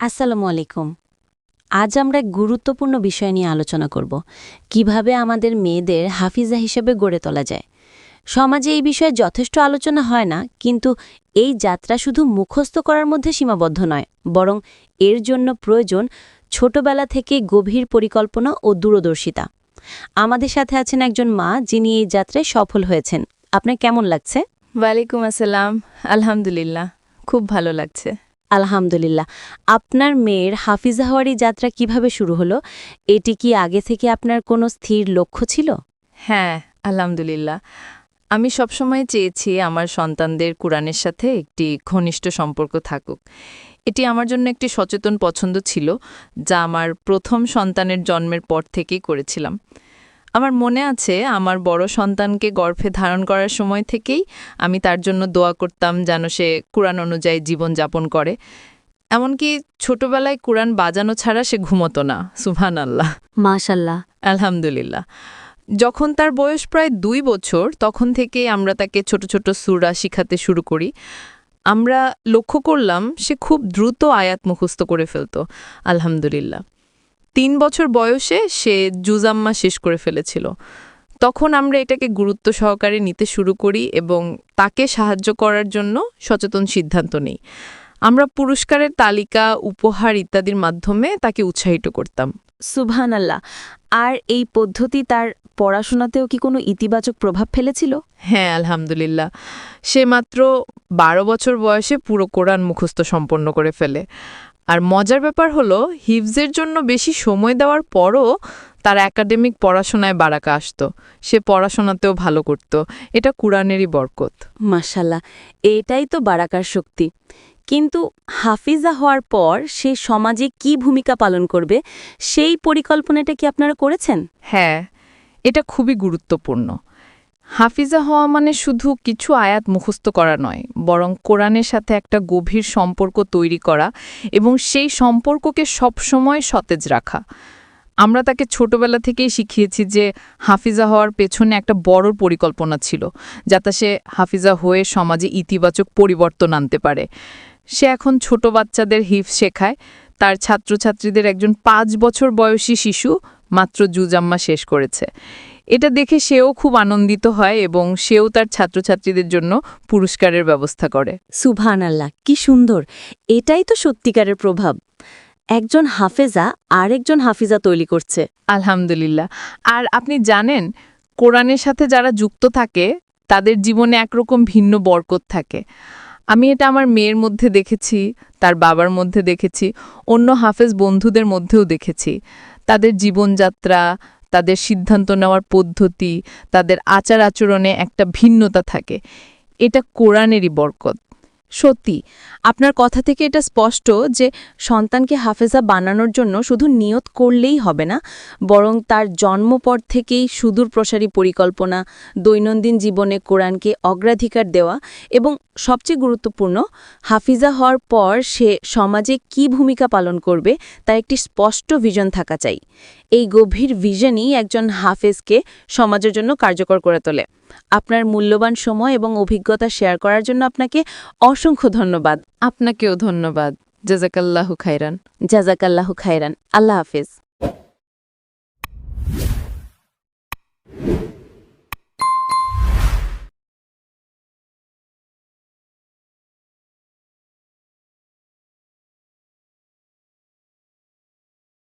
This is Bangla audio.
আসসালামু আলাইকুম। আজ আমরা এক গুরুত্বপূর্ণ বিষয় নিয়ে আলোচনা করব, কীভাবে আমাদের মেয়েদের হাফিজা হিসেবে গড়ে তোলা যায়। সমাজে এই বিষয়ে যথেষ্ট আলোচনা হয় না, কিন্তু এই যাত্রা শুধু মুখস্থ করার মধ্যে সীমাবদ্ধ নয়, বরং এর জন্য প্রয়োজন ছোটবেলা থেকে গভীর পরিকল্পনা ও দূরদর্শিতা। আমাদের সাথে আছেন একজন মা, যিনি এই যাত্রায় সফল হয়েছেন। আপনার কেমন লাগছে? ওয়ালাইকুম আসসালাম। আলহামদুলিল্লাহ, খুব ভালো লাগছে। আলহামদুলিল্লাহ। আপনার মেয়ের হাফিজা হওয়ার এই যাত্রা কীভাবে শুরু হলো? এটি কি আগে থেকে আপনার কোনো স্থির লক্ষ্য ছিল? হ্যাঁ আলহামদুলিল্লাহ। আমি সবসময় চেয়েছি আমার সন্তানদের কোরআনের সাথে একটি ঘনিষ্ঠ সম্পর্ক থাকুক। এটি আমার জন্য একটি সচেতন পছন্দ ছিল, যা আমার প্রথম সন্তানের জন্মের পর থেকেই করেছিলাম। আমার মনে আছে আমার বড় সন্তানকে গর্ভে ধারণ করার সময় থেকেই আমি তার জন্য দোয়া করতাম যেন সে কোরআন অনুযায়ী জীবনযাপন করে। এমনকি ছোটবেলায় কোরআন বাজানো ছাড়া সে ঘুমতো না। সুবহান আল্লাহ মাশাল্লাহ। আলহামদুলিল্লাহ। যখন তার বয়স প্রায় দুই বছর তখন থেকে আমরা তাকে ছোট ছোট সুরা শিখাতে শুরু করি। আমরা লক্ষ্য করলাম সে খুব দ্রুত আয়াত মুখস্থ করে ফেলত। আলহামদুলিল্লাহ। তিন বছর বয়সে সে জুজাম্মা শেষ করে ফেলেছিল। তখন আমরা এটাকে গুরুত্ব সহকারে নিতে শুরু করি এবং তাকে সাহায্য করার জন্য সচেতন সিদ্ধান্ত নিই। আমরা পুরস্কারের তালিকা উপহার ইত্যাদির মাধ্যমে তাকে উৎসাহিত করতাম। সুবহান আল্লাহ আর এই পদ্ধতি তার পড়াশোনাতেও কি কোনো ইতিবাচক প্রভাব ফেলেছিল? হ্যাঁ আলহামদুলিল্লাহ। সে মাত্র বারো বছর বয়সে পুরো কোরআন মুখস্থ সম্পন্ন করে ফেলে। আর মজার ব্যাপার হলো হিফজের জন্য বেশি সময় দেওয়ার পরও তার একাডেমিক পড়াশোনায় বারাকা আসতো। সে পড়াশোনাতেও ভালো করত। এটা কোরআনেরই বরকত। মাশাল্লাহ এটাই তো বারাকার শক্তি। কিন্তু হাফিজা হওয়ার পর সে সমাজে কি ভূমিকা পালন করবে সেই পরিকল্পনাটা কি আপনারা করেছেন? হ্যাঁ এটা খুবই গুরুত্বপূর্ণ। হাফিজা হওয়া মানে শুধু কিছু আয়াত মুখস্থ করা নয়, বরং কোরআনের সাথে একটা গভীর সম্পর্ক তৈরি করা এবং সেই সম্পর্ককে সবসময় সতেজ রাখা। আমরা তাকে ছোটবেলা থেকেই শিখিয়েছি যে হাফিজা হওয়ার পেছনে একটা বড় পরিকল্পনা ছিল, যাতে সে হাফিজা হয়ে সমাজে ইতিবাচক পরিবর্তন আনতে পারে। সে এখন ছোট বাচ্চাদের হিফ শেখায়, তার ছাত্রছাত্রীদের একজন পাঁচ বছর বয়সী শিশু মাত্র জুজাম্মা শেষ করেছে। এটা দেখে সেও খুব আনন্দিত হয় এবং সেও তার ছাত্রছাত্রীদের জন্য পুরস্কারের ব্যবস্থা করে। সুভান আল্লাহ কি সুন্দর। এটাই তো সত্যিকারের প্রভাব। একজন হাফেজা আরেকজন হাফিজা তৈরি করছে। আলহামদুলিল্লাহ। আর আপনি জানেন কোরআনের সাথে যারা যুক্ত থাকে তাদের জীবনে একরকম ভিন্ন বরকত থাকে। আমি এটা আমার মেয়ের মধ্যে দেখেছি তার বাবার মধ্যে দেখেছি অন্য হাফেজ বন্ধুদের মধ্যেও দেখেছি। তাদের জীবনযাত্রা তাদের সিদ্ধান্ত নেওয়ার পদ্ধতি তাদের আচার আচরণে একটা ভিন্নতা থাকে। এটা কোরআনেরই বরকত। সত্যি, আপনার কথা থেকে এটা স্পষ্ট যে সন্তানকে হাফেজা বানানোর জন্য শুধু নিয়ত করলেই হবে না, বরং তার জন্মপর থেকেই সুদূর প্রসারী পরিকল্পনা, দৈনন্দিন জীবনে কোরআনকে অগ্রাধিকার দেওয়া এবং সবচেয়ে গুরুত্বপূর্ণ, হাফিজা হওয়ার পর সে সমাজে কি ভূমিকা পালন করবে তার একটি স্পষ্ট ভিজন থাকা চাই। এই গভীর ভিজনই একজন হাফেজকে সমাজের জন্য কার্যকর করে তোলে। আপনার মূল্যবান সময় এবং অভিজ্ঞতা শেয়ার করার জন্য আপনাকে অসংখ্য ধন্যবাদ। আপনাকেও ধন্যবাদ। জাজাকাল্লাহু খাইরান জাজাকাল্লাহ খাইরান আল্লাহ হাফেজ।